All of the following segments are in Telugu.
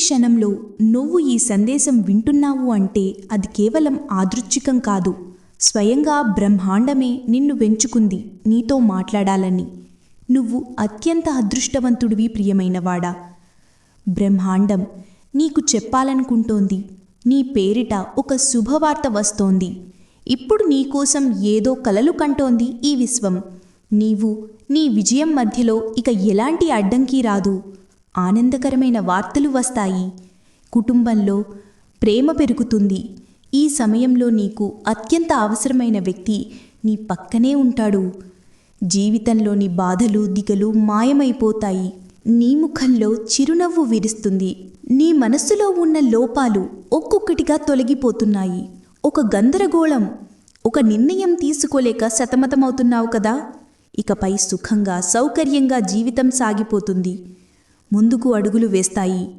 క్షణంలో నువ్వు ఈ సందేశం వింటున్నావు అంటే అది కేవలం ఆదృచ్ఛికం కాదు. స్వయంగా బ్రహ్మాండమే నిన్ను వెంచుకుంది నీతో మాట్లాడాలని. నువ్వు అత్యంత అదృష్టవంతుడివి ప్రియమైనవాడా. బ్రహ్మాండం నీకు చెప్పాలనుకుంటోంది. నీ పేరిట ఒక శుభవార్త వస్తోంది. ఇప్పుడు నీకోసం ఏదో కలలు కంటోంది ఈ విశ్వం. నీవు నీ విజయం మధ్యలో ఇక ఎలాంటి అడ్డంకి రాదు. ఆనందకరమైన వార్తలు వస్తాయి. కుటుంబంలో ప్రేమ పెరుగుతుంది. ఈ సమయంలో నీకు అత్యంత అవసరమైన వ్యక్తి నీ పక్కనే ఉంటాడు. జీవితంలోని బాధలు దిగలు మాయమైపోతాయి. నీ ముఖంలో చిరునవ్వు విరుస్తుంది. నీ మనస్సులో ఉన్న లోపాలు ఒక్కొక్కటిగా తొలగిపోతున్నాయి. ఒక గందరగోళం ఒక నిర్ణయం తీసుకోలేక సతమతమవుతున్నావు కదా? ఇకపై సుఖంగా సౌకర్యంగా జీవితం సాగిపోతుంది. ముందుకు అడుగులు వేస్తాయి.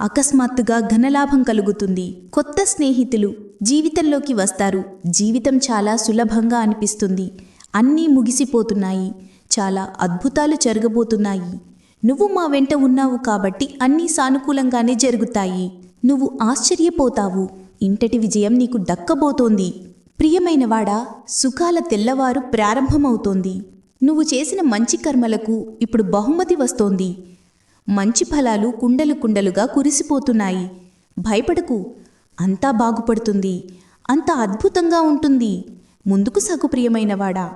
అకస్మాత్తుగా ఘనలాభం కలుగుతుంది. కొత్త స్నేహితులు జీవితంలోకి వస్తారు. జీవితం చాలా సులభంగా అనిపిస్తుంది. అన్నీ ముగిసిపోతున్నాయి. చాలా అద్భుతాలు జరగబోతున్నాయి. నువ్వు మా వెంట ఉన్నావు కాబట్టి అన్నీ సానుకూలంగానే జరుగుతాయి. నువ్వు ఆశ్చర్యపోతావు. ఇంటటి విజయం నీకు దక్కబోతోంది. ప్రియమైనవాడా సుఖాల తెల్లవారు ప్రారంభమవుతోంది. నువ్వు చేసిన మంచి కర్మలకు ఇప్పుడు బహుమతి వస్తోంది. మంచి ఫలాలు కుండలు కుండలుగా కురిసిపోతున్నాయి. భయపడకు. అంతా బాగుపడుతుంది. అంత అద్భుతంగా ఉంటుంది. ముందుకు సగు ప్రియమైనవాడా.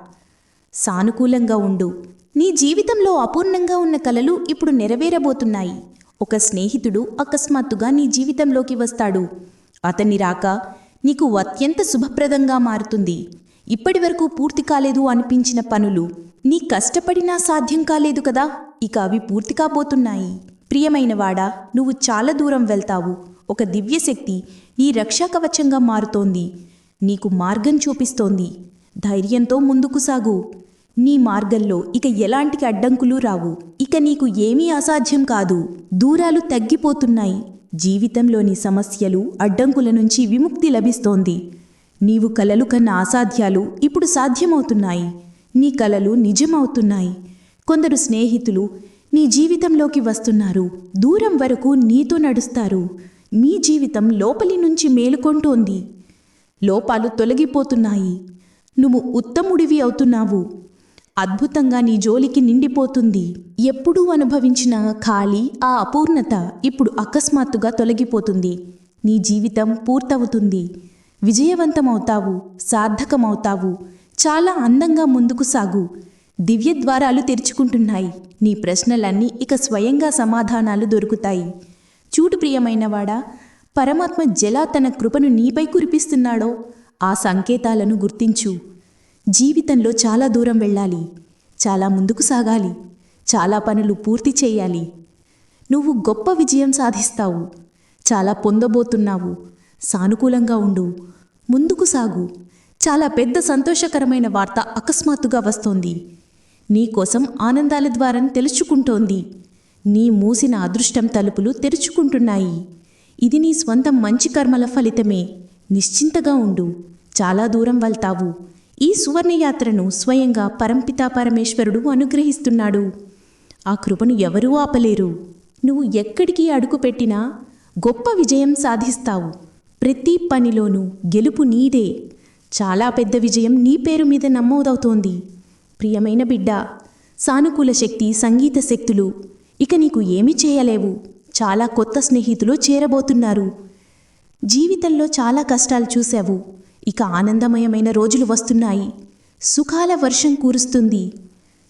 సానుకూలంగా ఉండు. నీ జీవితంలో అపూర్ణంగా ఉన్న కలలు ఇప్పుడు నెరవేరబోతున్నాయి. ఒక స్నేహితుడు అకస్మాత్తుగా నీ జీవితంలోకి వస్తాడు. అతన్ని రాక నీకు అత్యంత శుభప్రదంగా మారుతుంది. ఇప్పటివరకు పూర్తి కాలేదు అనిపించిన పనులు. నీ కష్టపడినా సాధ్యం కాలేదు కదా? ఇక అవి పూర్తి కాబోతున్నాయి ప్రియమైనవాడా నువ్వు చాలా దూరం వెళ్తావు. ఒక దివ్యశక్తి నీ రక్షాకవచంగా మారుతోంది. నీకు మార్గం చూపిస్తోంది. ధైర్యంతో ముందుకు సాగు. నీ మార్గంలో ఇక ఎలాంటి అడ్డంకులు రావు. ఇక నీకు ఏమీ అసాధ్యం కాదు. దూరాలు తగ్గిపోతున్నాయి. జీవితంలోని సమస్యలు అడ్డంకుల నుంచి విముక్తి లభిస్తోంది. నీవు కలలు కన్న అసాధ్యాలు ఇప్పుడు సాధ్యమవుతున్నాయి. నీ కలలు నిజమవుతున్నాయి. కొందరు స్నేహితులు నీ జీవితంలోకి వస్తున్నారు. దూరం వరకు నీతో నడుస్తారు. మీ జీవితం లోపలి నుంచి మేలుకొంటోంది. లోపాలు తొలగిపోతున్నాయి. నువ్వు ఉత్తముడివి అవుతున్నావు. అద్భుతంగా నీ జోలికి నిండిపోతుంది. ఎప్పుడూ అనుభవించిన ఖాళీ ఆ అపూర్ణత ఇప్పుడు అకస్మాత్తుగా తొలగిపోతుంది. నీ జీవితం పూర్తవుతుంది. విజయవంతమవుతావు సార్థకమవుతావు. చాలా అందంగా ముందుకు సాగు. దివ్య ద్వారాలు తెరుచుకుంటున్నాయి. నీ ప్రశ్నలన్నీ ఇక స్వయంగా సమాధానాలు దొరుకుతాయి. చూటు ప్రియమైనవాడా పరమాత్మ జలా తన కృపను నీపై కురిపిస్తున్నాడో? ఆ సంకేతాలను గుర్తించు. జీవితంలో చాలా దూరం వెళ్ళాలి. చాలా ముందుకు సాగాలి. చాలా పనులు పూర్తి చేయాలి. నువ్వు గొప్ప విజయం సాధిస్తావు. చాలా పొందబోతున్నావు. సానుకూలంగా ఉండు. ముందుకు సాగు. చాలా పెద్ద సంతోషకరమైన వార్త అకస్మాత్తుగా వస్తోంది. నీకోసం ఆనందాల ద్వారం తెలుచుకుంటోంది నీ మూసిన అదృష్టం తలుపులు తెరుచుకుంటున్నాయి. ఇది నీ స్వంత మంచి కర్మల ఫలితమే. నిశ్చింతగా ఉండు. చాలా దూరం వెళ్తావు. ఈ సువర్ణయాత్రను స్వయంగా పరంపితా పరమేశ్వరుడు అనుగ్రహిస్తున్నాడు. ఆ కృపను ఎవరూ ఆపలేరు. నువ్వు ఎక్కడికి అడుగుపెట్టినా గొప్ప విజయం సాధిస్తావు. ప్రతి పనిలోనూ గెలుపు నీదే. చాలా పెద్ద విజయం నీ పేరు మీద నమోదవుతోంది. ప్రియమైన బిడ్డ సానుకూల శక్తి సంగీత శక్తులు ఇక నీకు ఏమీ చేయలేవు. చాలా కొత్త స్నేహితులు చేరబోతున్నారు. జీవితంలో చాలా కష్టాలు చూశావు. ఇక ఆనందమయమైన రోజులు వస్తున్నాయి. సుఖాల వర్షం కురుస్తుంది.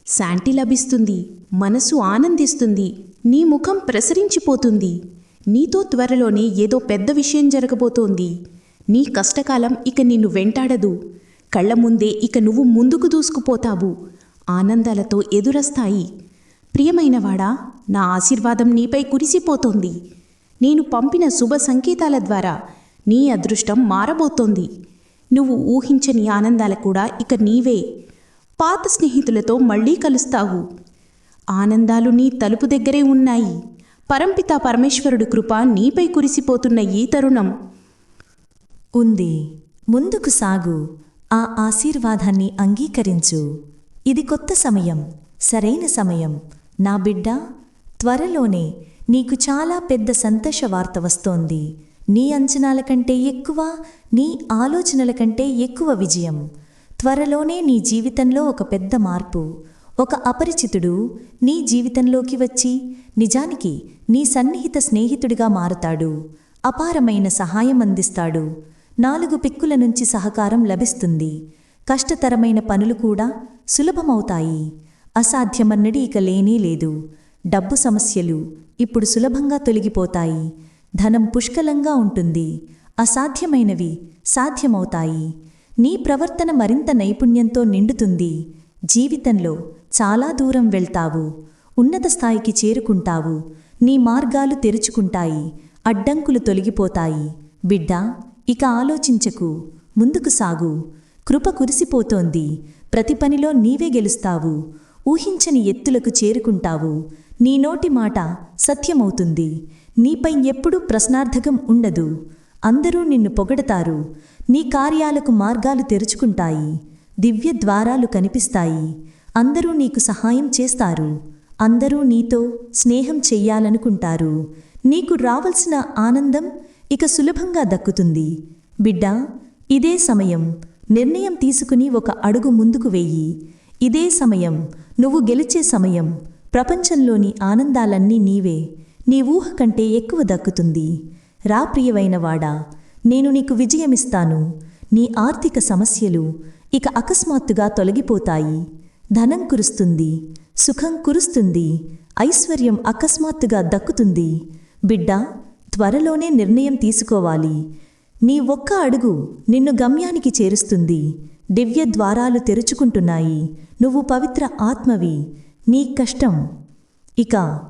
శాంతి లభిస్తుంది. మనసు ఆనందిస్తుంది. నీ ముఖం ప్రసరించిపోతుంది. నీతో త్వరలోనే ఏదో పెద్ద విషయం జరగబోతోంది. నీ కష్టకాలం ఇక నిన్ను వెంటాడదు. కళ్ళ ముందే ఇక నువ్వు ముందుకు దూసుకుపోతావు. ఆనందాలతో ఎదురస్తాయి. ప్రియమైనవాడా నా ఆశీర్వాదం నీపై కురిసిపోతోంది. నేను పంపిన శుభ సంకేతాల ద్వారా నీ అదృష్టం మారబోతోంది. నువ్వు ఊహించని ఆనందాలు కూడా ఇక నీవే. పాత స్నేహితులతో మళ్ళీ కలుస్తావు. ఆనందాలు నీ తలుపు దగ్గరే ఉన్నాయి. పరంపిత పరమేశ్వరుడి కృప నీపై కురిసిపోతున్న ఈ తరుణం. ఉంది. ముందుకు సాగు. ఆ ఆశీర్వాదాన్ని అంగీకరించు. ఇది కొత్త సమయం సరైన సమయం. నా బిడ్డ త్వరలోనే నీకు చాలా పెద్ద సంతోష వార్త వస్తోంది. నీ అంచనాల కంటే ఎక్కువ నీ ఆలోచనల కంటే ఎక్కువ విజయం. త్వరలోనే నీ జీవితంలో ఒక పెద్ద మార్పు ఒక అపరిచితుడు నీ జీవితంలోకి వచ్చి నిజానికి నీ సన్నిహిత స్నేహితుడిగా మారుతాడు. అపారమైన సహాయం అందిస్తాడు. నాలుగు పిక్కుల నుంచి సహకారం లభిస్తుంది. కష్టతరమైన పనులు కూడా సులభమవుతాయి. అసాధ్యమన్నది ఇక లేనే లేదు. డబ్బు సమస్యలు ఇప్పుడు సులభంగా తొలగిపోతాయి. ధనం పుష్కలంగా ఉంటుంది. అసాధ్యమైనవి సాధ్యమవుతాయి. నీ ప్రవర్తన మరింత నైపుణ్యంతో నిండుతుంది. జీవితంలో చాలా దూరం వెళ్తావు. ఉన్నత స్థాయికి చేరుకుంటావు. నీ మార్గాలు తెరుచుకుంటాయి. అడ్డంకులు తొలగిపోతాయి. బిడ్డా ఇక ఆలోచించకు ముందుకు సాగు. కృప కురిసిపోతోంది. ప్రతి పనిలో నీవే గెలుస్తావు. ఊహించని ఎత్తులకు చేరుకుంటావు. నీ నోటి మాట సత్యమవుతుంది. నీపై ఎప్పుడూ ప్రశ్నార్థకం ఉండదు. అందరూ నిన్ను పొగడతారు. నీ కార్యాలకు మార్గాలు తెరుచుకుంటాయి. దివ్య ద్వారాలు కనిపిస్తాయి. అందరూ నీకు సహాయం చేస్తారు. అందరూ నీతో స్నేహం చెయ్యాలనుకుంటారు. నీకు రావలసిన ఆనందం ఇక సులభంగా దక్కుతుంది. బిడ్డా ఇదే సమయం నిర్ణయం తీసుకుని ఒక అడుగు ముందుకు వెయ్యి ఇదే సమయం నువ్వు గెలిచే సమయం. ప్రపంచంలోని ఆనందాలన్నీ నీవే. నీ ఊహ కంటే ఎక్కువ దక్కుతుంది. రా ప్రియమైనవాడా నేను నీకు విజయమిస్తాను. నీ ఆర్థిక సమస్యలు ఇక అకస్మాత్తుగా తొలగిపోతాయి. ధనం కురుస్తుంది సుఖం కురుస్తుంది ఐశ్వర్యం అకస్మాత్తుగా దక్కుతుంది. బిడ్డ త్వరలోనే నిర్ణయం తీసుకోవాలి. నీ ఒక్క అడుగు నిన్ను గమ్యానికి చేరుస్తుంది. దివ్య ద్వారాలు తెరుచుకుంటున్నాయి. నువ్వు పవిత్ర ఆత్మవి. నీ కష్టం. ఇక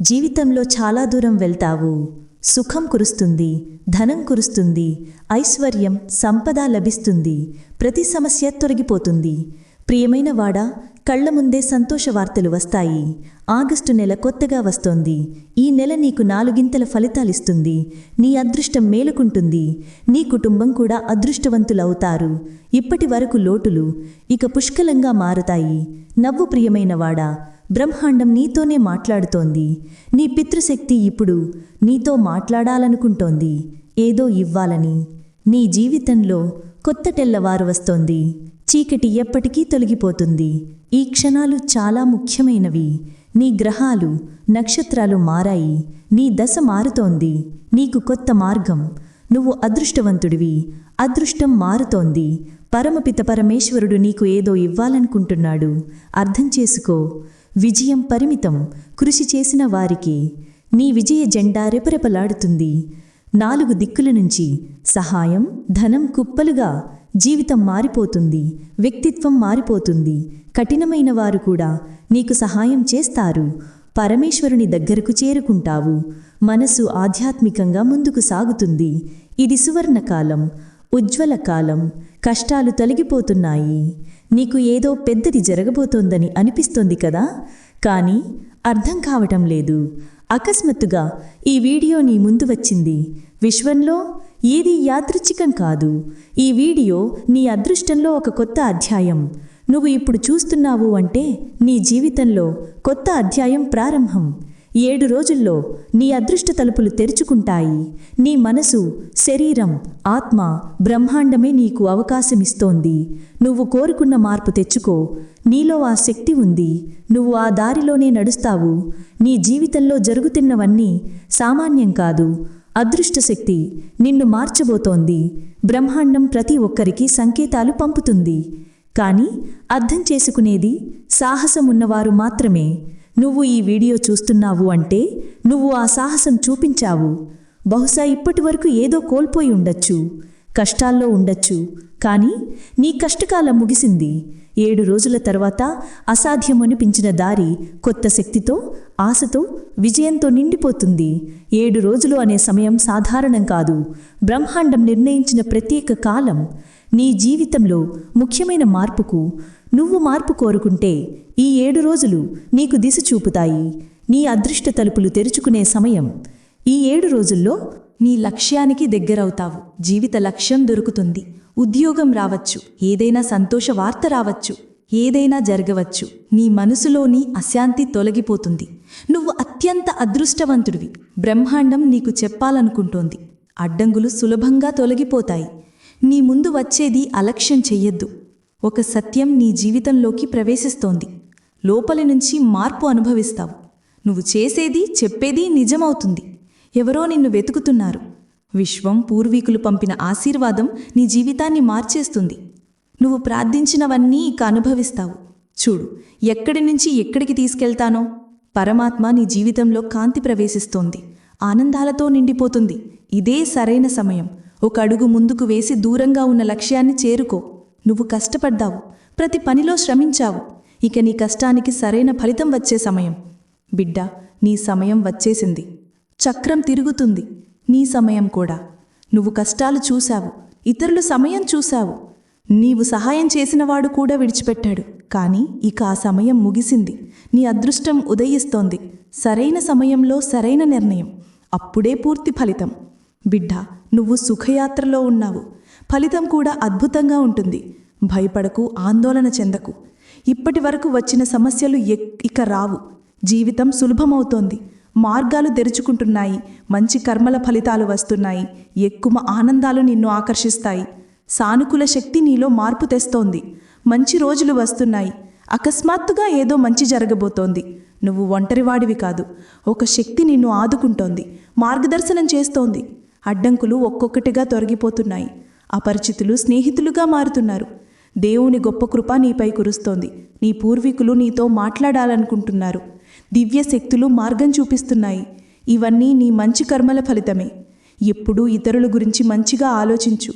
జీవితంలో చాలా దూరం వెళ్తావు. సుఖం కురుస్తుంది. ధనం కురుస్తుంది. ఐశ్వర్యం సంపద లభిస్తుంది. ప్రతి సమస్య తొలగిపోతుంది. ప్రియమైన వాడా కళ్ళ ముందే సంతోష వార్తలు వస్తాయి. ఆగస్టు నెల కొత్తగా వస్తోంది. ఈ నెల నీకు నాలుగింతల ఫలితాలిస్తుంది. నీ అదృష్టం మేలుకుంటుంది. నీ కుటుంబం కూడా అదృష్టవంతులవుతారు. ఇప్పటి వరకు లోటులు ఇక పుష్కలంగా మారుతాయి. నవ్వు ప్రియమైన వాడా బ్రహ్మాండం నీతోనే మాట్లాడుతోంది. నీ పితృశక్తి ఇప్పుడు నీతో మాట్లాడాలనుకుంటోంది. ఏదో ఇవ్వాలని. నీ జీవితంలో కొత్త తెల్లవారు వస్తోంది. చీకటి ఎప్పటికీ తొలగిపోతుంది. ఈ క్షణాలు చాలా ముఖ్యమైనవి. నీ గ్రహాలు నక్షత్రాలు మారాయి. నీ దశ మారుతోంది. నీకు కొత్త మార్గం. నువ్వు అదృష్టవంతుడివి. అదృష్టం మారుతోంది. పరమపిత పరమేశ్వరుడు నీకు ఏదో ఇవ్వాలనుకుంటున్నాడు. అర్థం చేసుకో. విజయం పరిమితం. కృషి చేసిన వారికి. నీ విజయ జెండా రెపరెపలాడుతుంది. నాలుగు దిక్కుల నుంచి సహాయం ధనం కుప్పలుగా జీవితం మారిపోతుంది వ్యక్తిత్వం మారిపోతుంది. కఠినమైన వారు కూడా నీకు సహాయం చేస్తారు. పరమేశ్వరుని దగ్గరకు చేరుకుంటావు. మనసు ఆధ్యాత్మికంగా ముందుకు సాగుతుంది. ఇది సువర్ణకాలం ఉజ్వల కాలం. కష్టాలు తొలగిపోతున్నాయి. నీకు ఏదో పెద్దది జరగబోతోందని అనిపిస్తోంది కదా? కానీ అర్థం కావటం లేదు. అకస్మాత్తుగా ఈ వీడియో నీ ముందు వచ్చింది. విశ్వంలో ఏది యాదృచ్ఛికం కాదు. ఈ వీడియో నీ అదృష్టంలో ఒక కొత్త అధ్యాయం. నువ్వు ఇప్పుడు చూస్తున్నావు అంటే నీ జీవితంలో కొత్త అధ్యాయం ప్రారంభం. ఏడు రోజుల్లో నీ అదృష్ట తలుపులు తెరుచుకుంటాయి. నీ మనసు శరీరం ఆత్మ బ్రహ్మాండమే నీకు అవకాశమిస్తోంది. నువ్వు కోరుకున్న మార్పు తెచ్చుకో. నీలో ఆ శక్తి ఉంది. నువ్వు ఆ దారిలోనే నడుస్తావు. నీ జీవితంలో జరుగుతున్నవన్నీ సామాన్యం కాదు. అదృష్ట శక్తి నిన్ను మార్చబోతోంది. బ్రహ్మాండం ప్రతి ఒక్కరికి సంకేతాలు పంపుతుంది. కానీ అర్థం చేసుకునేది సాహసం ఉన్నవారు మాత్రమే. నువ్వు ఈ వీడియో చూస్తున్నావు అంటే నువ్వు ఆ సాహసం చూపించావు. బహుశా ఇప్పటివరకు ఏదో కోల్పోయి ఉండొచ్చు. కష్టాల్లో ఉండొచ్చు. కానీ నీ కష్టకాలం ముగిసింది. ఏడు రోజుల తర్వాత అసాధ్యమనిపించిన దారి కొత్త శక్తితో ఆశతో విజయంతో నిండిపోతుంది. ఏడు రోజులు అనే సమయం సాధారణం కాదు. బ్రహ్మాండం నిర్ణయించిన ప్రత్యేక కాలం. నీ జీవితంలో ముఖ్యమైన మార్పుకు నువ్వు మార్పు కోరుకుంటే ఈ ఏడు రోజులు నీకు దిశ చూపుతాయి. నీ అదృష్ట తలుపులు తెరుచుకునే సమయం. ఈ ఏడు రోజుల్లో నీ లక్ష్యానికి దగ్గరవుతావు. జీవిత లక్ష్యం దొరుకుతుంది. ఉద్యోగం రావచ్చు. ఏదైనా సంతోష వార్త రావచ్చు. ఏదైనా జరగవచ్చు. నీ మనసులోని అశాంతి తొలగిపోతుంది. నువ్వు అత్యంత అదృష్టవంతుడివి. బ్రహ్మాండం నీకు చెప్పాలనుకుంటోంది. అడ్డంగులు సులభంగా తొలగిపోతాయి. నీ ముందు వచ్చేది అలక్ష్యం చెయ్యొద్దు. ఒక సత్యం నీ జీవితంలోకి ప్రవేశిస్తోంది. లోపలి నుంచి మార్పు అనుభవిస్తావు. నువ్వు చేసేది చెప్పేది నిజమవుతుంది. ఎవరో నిన్ను వెతుకుతున్నారు. విశ్వం పూర్వీకులు పంపిన ఆశీర్వాదం నీ జీవితాన్ని మార్చేస్తుంది. నువ్వు ప్రార్థించినవన్నీ ఇక అనుభవిస్తావు. చూడు ఎక్కడి నుంచి ఎక్కడికి తీసుకెళ్తానో? పరమాత్మ నీ జీవితంలో కాంతి ప్రవేశిస్తోంది. ఆనందాలతో నిండిపోతుంది. ఇదే సరైన సమయం. ఒక అడుగు ముందుకు వేసి దూరంగా ఉన్న లక్ష్యాన్ని చేరుకో. నువ్వు కష్టపడ్డావు. ప్రతి పనిలో శ్రమించావు. ఇక నీ కష్టానికి సరైన ఫలితం వచ్చే సమయం. బిడ్డ నీ సమయం వచ్చేసింది. చక్రం తిరుగుతుంది. నీ సమయం కూడా. నువ్వు కష్టాలు చూశావు. ఇతరులు సమయం చూశావు. నీవు సహాయం చేసినవాడు కూడా విడిచిపెట్టాడు. కానీ ఇక ఆ సమయం ముగిసింది. నీ అదృష్టం ఉదయిస్తోంది. సరైన సమయంలో సరైన నిర్ణయం. అప్పుడే పూర్తి ఫలితం. బిడ్డ నువ్వు సుఖయాత్రలో ఉన్నావు. ఫలితం కూడా అద్భుతంగా ఉంటుంది. భయపడకు ఆందోళన చెందకు. ఇప్పటి వరకు వచ్చిన సమస్యలు ఎక్- ఇక రావు. జీవితం సులభమవుతోంది. మార్గాలు తెరుచుకుంటున్నాయి. మంచి కర్మల ఫలితాలు వస్తున్నాయి. ఎక్కువ ఆనందాలు నిన్ను ఆకర్షిస్తాయి. సానుకూల శక్తి నీలో మార్పు తెస్తోంది. మంచి రోజులు వస్తున్నాయి. అకస్మాత్తుగా ఏదో మంచి జరగబోతోంది. నువ్వు ఒంటరివాడివి కాదు. ఒక శక్తి నిన్ను ఆదుకుంటోంది. మార్గదర్శనం చేస్తోంది. అడ్డంకులు ఒక్కొక్కటిగా తొలగిపోతున్నాయి. అపరిచితులు స్నేహితులుగా మారుతున్నారు. దేవుని గొప్ప కృప నీపై కురుస్తోంది. నీ పూర్వీకులు నీతో మాట్లాడాలనుకుంటున్నారు. దివ్య శక్తులు మార్గం చూపిస్తున్నాయి. ఇవన్నీ నీ మంచి కర్మల ఫలితమే. ఎప్పుడూ ఇతరుల గురించి మంచిగా ఆలోచించు.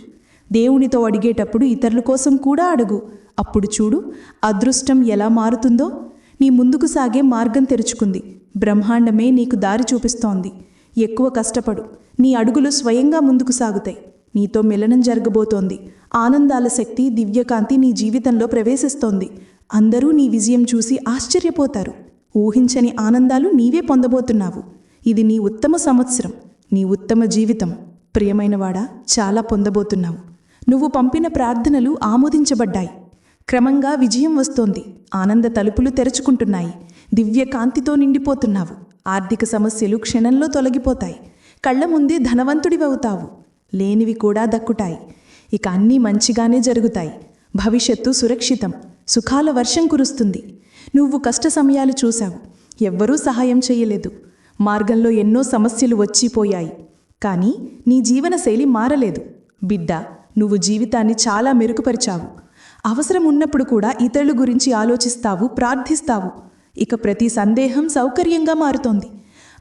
దేవునితో అడిగేటప్పుడు ఇతరుల కోసం కూడా అడుగు. అప్పుడు చూడు అదృష్టం ఎలా మారుతుందో. నీ ముందుకు సాగే మార్గం తెరుచుకుంది. బ్రహ్మాండమే నీకు దారి చూపిస్తోంది. ఎక్కువ కష్టపడు. నీ అడుగులు స్వయంగా ముందుకు సాగుతాయి. నీతో మిలనం జరగబోతోంది. ఆనందాల శక్తి దివ్యకాంతి నీ జీవితంలో ప్రవేశిస్తోంది. అందరూ నీ విజయం చూసి ఆశ్చర్యపోతారు. ఊహించని ఆనందాలు నీవే పొందబోతున్నావు. ఇది నీ ఉత్తమ సంవత్సరం నీ ఉత్తమ జీవితం. ప్రియమైనవాడా చాలా పొందబోతున్నావు. నువ్వు పంపిన ప్రార్థనలు ఆమోదించబడ్డాయి. క్రమంగా విజయం వస్తోంది. ఆనంద తలుపులు తెరుచుకుంటున్నాయి. దివ్య కాంతితో నిండిపోతున్నావు. ఆర్థిక సమస్యలు క్షణంలో తొలగిపోతాయి. కళ్ళ ముందే ధనవంతుడివవుతావు. లేనివి కూడా దక్కుతాయి. ఇక అన్నీ మంచిగానే జరుగుతాయి. భవిష్యత్తు సురక్షితం. సుఖాల వర్షం కురుస్తుంది. నువ్వు కష్ట సమయాలు చూశావు. ఎవ్వరూ సహాయం చేయలేదు. మార్గంలో ఎన్నో సమస్యలు వచ్చిపోయాయి. కానీ నీ జీవనశైలి మారలేదు. బిడ్డ నువ్వు జీవితాన్ని చాలా మెరుగుపరిచావు. అవసరం ఉన్నప్పుడు కూడా ఇతరుల గురించి ఆలోచిస్తావు ప్రార్థిస్తావు. ఇక ప్రతి సందేహం సౌకర్యంగా మారుతోంది.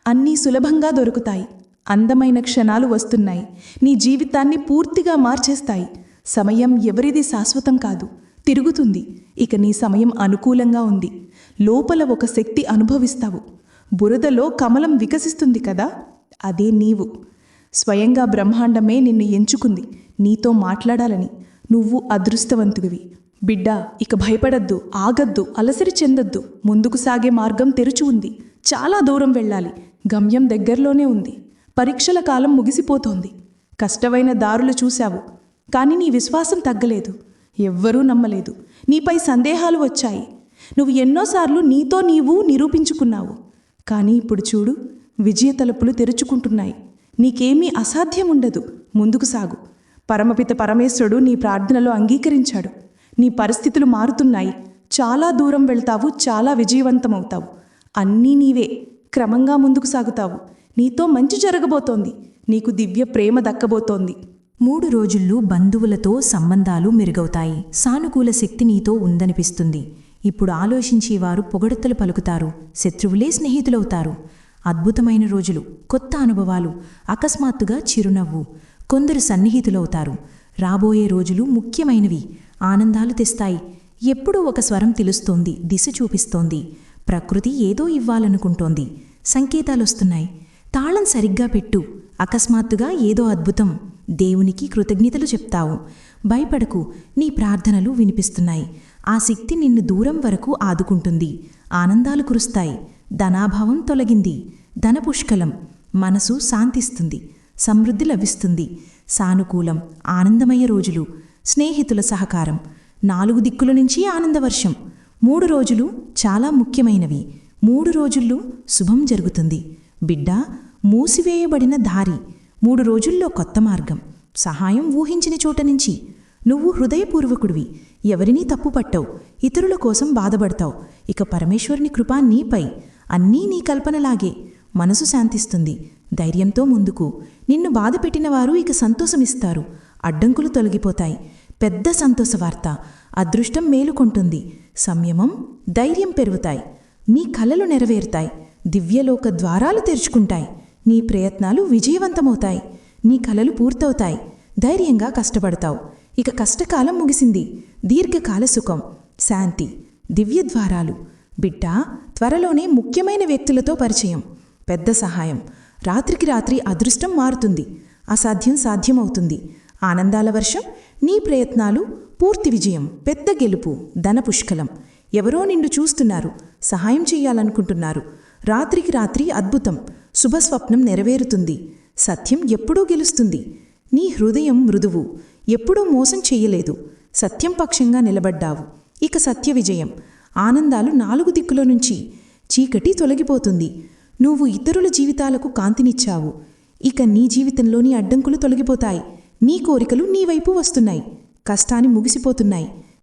అన్నీ సులభంగా దొరుకుతాయి. అందమైన క్షణాలు వస్తున్నాయి. నీ జీవితాన్ని పూర్తిగా మార్చేస్తాయి. సమయం ఎవరిది శాశ్వతం కాదు. తిరుగుతుంది. ఇక నీ సమయం అనుకూలంగా ఉంది. లోపల ఒక శక్తి అనుభవిస్తావు. బురదలో కమలం వికసిస్తుంది కదా అదే నీవు. స్వయంగా బ్రహ్మాండమే నిన్ను ఎంచుకుంది. నీతో మాట్లాడాలని నువ్వు అదృష్టవంతుడివి. బిడ్డ ఇక భయపడద్దు ఆగద్దు అలసరి చెందద్దు. ముందుకు సాగే మార్గం తెరుచు ఉంది. చాలా దూరం వెళ్ళాలి. గమ్యం దగ్గరలోనే ఉంది. పరీక్షల కాలం ముగిసిపోతోంది. కష్టమైన దారులు చూశావు. కానీ నీ విశ్వాసం తగ్గలేదు. ఎవ్వరూ నమ్మలేదు. నీపై సందేహాలు వచ్చాయి. నువ్వు ఎన్నోసార్లు నీతో నీవు నిరూపించుకున్నావు. కానీ ఇప్పుడు చూడు విజయ తలుపులు తెరుచుకుంటున్నాయి. నీకేమీ అసాధ్యం ఉండదు ముందుకు సాగు. పరమపిత పరమేశ్వరుడు నీ ప్రార్థనలో అంగీకరించాడు. నీ పరిస్థితులు మారుతున్నాయి. చాలా దూరం వెళ్తావు చాలా విజయవంతమవుతావు. అన్నీ నీవే. క్రమంగా ముందుకు సాగుతావు. నీతో మంచి జరగబోతోంది. నీకు దివ్య ప్రేమ దక్కబోతోంది. మూడు రోజుల్లో బంధువులతో సంబంధాలు మెరుగవుతాయి. సానుకూల శక్తి నీతో ఉందనిపిస్తుంది. ఇప్పుడు ఆలోచించి వారు పొగడతలు పలుకుతారు శత్రువులే స్నేహితులవుతారు. అద్భుతమైన రోజులు కొత్త అనుభవాలు అకస్మాత్తుగా చిరునవ్వు. కొందరు సన్నిహితులవుతారు. రాబోయే రోజులు ముఖ్యమైనవి ఆనందాలు తెస్తాయి. ఎప్పుడూ ఒక స్వరం తెలుస్తోంది దిశ చూపిస్తోంది. ప్రకృతి ఏదో ఇవ్వాలనుకుంటోంది. సంకేతాలొస్తున్నాయి. తాళం సరిగ్గా పెట్టు. అకస్మాత్తుగా ఏదో అద్భుతం. దేవునికి కృతజ్ఞతలు చెప్తావు. భయపడకు. నీ ప్రార్థనలు వినిపిస్తున్నాయి. ఆ శక్తి నిన్ను దూరం వరకు ఆదుకుంటుంది. ఆనందాలు కురుస్తాయి. ధనాభావం తొలగింది. ధనపుష్కలం మనసు శాంతిస్తుంది. సమృద్ధి లభిస్తుంది. సానుకూలం ఆనందమయ రోజులు. స్నేహితుల సహకారం. నాలుగు దిక్కుల నుంచి ఆనందవర్షం మూడు రోజులు చాలా ముఖ్యమైనవి. మూడు రోజుల్లో శుభం జరుగుతుంది. బిడ్డ మూసివేయబడిన దారి. మూడు రోజుల్లో కొత్త మార్గం. సహాయం ఊహించిన చోట నుంచి. నువ్వు హృదయపూర్వకుడివి. ఎవరినీ తప్పుపట్టవు ఇతరుల కోసం బాధపడతావు. ఇక పరమేశ్వరుని కృప నీపై అన్నీ నీ కల్పనలాగే మనసు శాంతిస్తుంది. ధైర్యంతో ముందుకు. నిన్ను బాధపెట్టిన వారు ఇక సంతోషమిస్తారు. అడ్డంకులు తొలగిపోతాయి. పెద్ద సంతోష వార్త. అదృష్టం మేలుకొంటుంది సంయమం ధైర్యం పెరుగుతాయి. నీ కలలు నెరవేరుతాయి. దివ్యలోక ద్వారాలు తెరుచుకుంటాయి. నీ ప్రయత్నాలు విజయవంతమవుతాయి. నీ కలలు పూర్తవుతాయి. ధైర్యంగా కష్టపడతావు. ఇక కష్టకాలం ముగిసింది. దీర్ఘకాల సుఖం శాంతి దివ్య ద్వారాలు బిడ్డ త్వరలోనే ముఖ్యమైన వ్యక్తులతో పరిచయం. పెద్ద సహాయం. రాత్రికి రాత్రి అదృష్టం మారుతుంది. అసాధ్యం సాధ్యమవుతుంది. ఆనందాల వర్షం నీ ప్రయత్నాలు పూర్తి విజయం పెద్ద గెలుపు ధన పుష్కలం ఎవరో నిన్ను చూస్తున్నారు సహాయం చెయ్యాలనుకుంటున్నారు. రాత్రికి రాత్రి అద్భుతం. శుభస్వప్నం నెరవేరుతుంది. సత్యం ఎప్పుడూ గెలుస్తుంది. నీ హృదయం మృదువు. ఎప్పుడూ మోసం చెయ్యలేదు. సత్యం పక్షంగా నిలబడ్డావు. ఇక సత్య విజయం. ఆనందాలు నాలుగు దిక్కుల నుంచి చీకటి తొలగిపోతుంది. నువ్వు ఇతరుల జీవితాలకు కాంతినిచ్చావు. ఇక నీ జీవితంలోని అడ్డంకులు తొలగిపోతాయి. నీ కోరికలు నీ వైపు వస్తున్నాయి. కష్టాన్ని ముగిసిపోతున్నాయి.